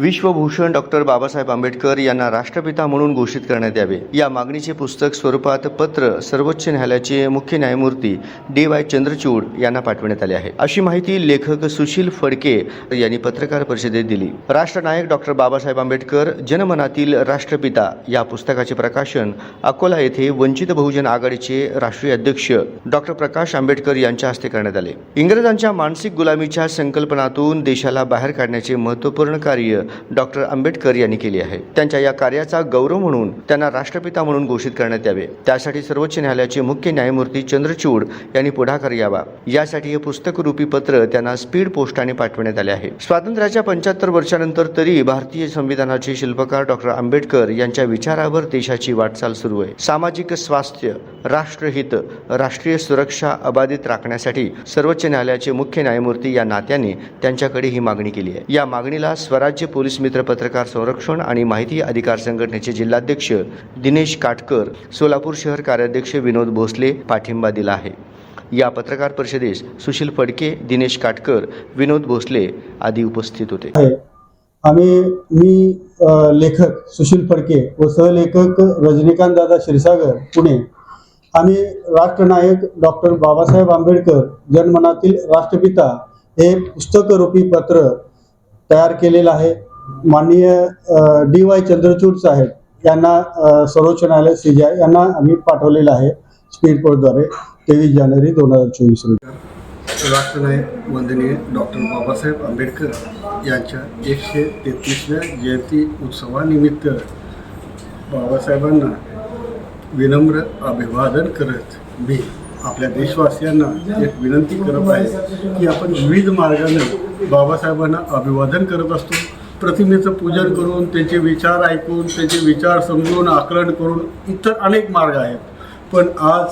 Vishwabhushan doctor Babasaheb Ambedkar यांना राष्ट्रपिता म्हणून घोषित करण्यात यावे. या मागणीचे पुस्तक स्वरूपात पत्र सर्वोच्च न्यायालयाचे मुख्य न्यायमूर्ती डी वाय चंद्रचूड यांना पाठविण्यात आले आहे. अशी माहिती लेखक सुशील फडके यांनी पत्रकार परिषदेत दिली. राष्ट्रनायक डॉक्टर बाबासाहेब आंबेडकर जनमनातील राष्ट्रपिता. या पुस्तकाचे प्रकाशन अकोला येथे वंचित बहुजन आघाडीचे राष्ट्रीय अध्यक्ष डॉक्टर प्रकाश आंबेडकर यांच्या हस्ते करण्यात आले. इंग्रजांच्या मानसिक गुलामीच्या संकल्पनातून देशाला बाहेर काढण्याचे महत्त्वपूर्ण कार्य डॉक्टर आंबेडकर यांनी केली आहे. त्यांच्या या कार्याचा गौरव म्हणून त्यांना राष्ट्रपिता म्हणून घोषित करण्यात यावे. त्यासाठी सर्वोच्च न्यायालयाचे मुख्य न्यायमूर्ती चंद्रचूड यांनी पुढाकार यावा यासाठी हे पुस्तकरूपी पत्र त्यांना स्पीड पोस्टाने पाठवण्यात आले आहे. स्वातंत्र्याच्या पंच्याहत्तर वर्षानंतर तरी भारतीय संविधानाचे शिल्पकार डॉक्टर आंबेडकर यांच्या विचारावर देशाची वाटचाल सुरू आहे. सामाजिक स्वास्थ्य राष्ट्रहित राष्ट्रीय सुरक्षा अबाधित राखण्यासाठी सर्वोच्च न्यायालयाचे मुख्य न्यायमूर्ती या नात्याने त्यांच्याकडे ही मागणी केली आहे. या मागणीला स्वराज्य पोलीस मित्र पत्रकार संरक्षण आणि माहिती अधिकार संघटनेचे जिल्हाध्यक्ष दिनेश काटकर सोलापूर शहर कार्याध्यक्ष विनोद भोसले पाठिंबा दिला आहे. या पत्रकार परिषदेस सुशील फडके दिनेश काटकर विनोद भोसले आदी उपस्थित होते. आम्ही मी लेखक सुशील फडके व सहलेखक रजनीकांत दादा क्षीरसागर पुणे. आम्ही राष्ट्रनायक डॉक्टर बाबासाहेब आंबेडकर जनमनातील राष्ट्रपिता हे पुस्तकरूपी पत्र तयार केलेलं आहे. माननीय डी वाय चंद्रचूड साहेब यांना सर्वोच्च न्यायालय सीजीआय यांना आम्ही पाठवलेलं आहे स्पीड पोस्टद्वारे तेवीस जानेवारी दोन हजार चोवीस रोजी. राष्ट्रनायक वंदनीय डॉक्टर बाबासाहेब आंबेडकर यांच्या एकशे तेहतीसव्या जयंती उत्सवानिमित्त बाबासाहेबांना विनम्र अभिवादन करत मी आपल्या देशवासियांना एक विनंती करत आहे की आपण विविध मार्गाने बाबासाहेबांना अभिवादन करत असतो. प्रतिमेचं पूजन करून त्यांचे विचार ऐकून त्यांचे विचार समजून आकलन करून इतर अनेक मार्ग आहेत. पण आज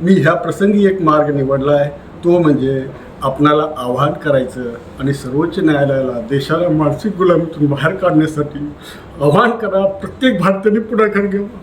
मी ह्या प्रसंगी एक मार्ग निवडला आहे. तो म्हणजे आपणाला आव्हान करायचं आणि सर्वोच्च न्यायालयाला देशाला मानसिक गुलामीतून बाहेर काढण्यासाठी आव्हान करा. प्रत्येक भारतीयांनी पुढाकार घ्यावा.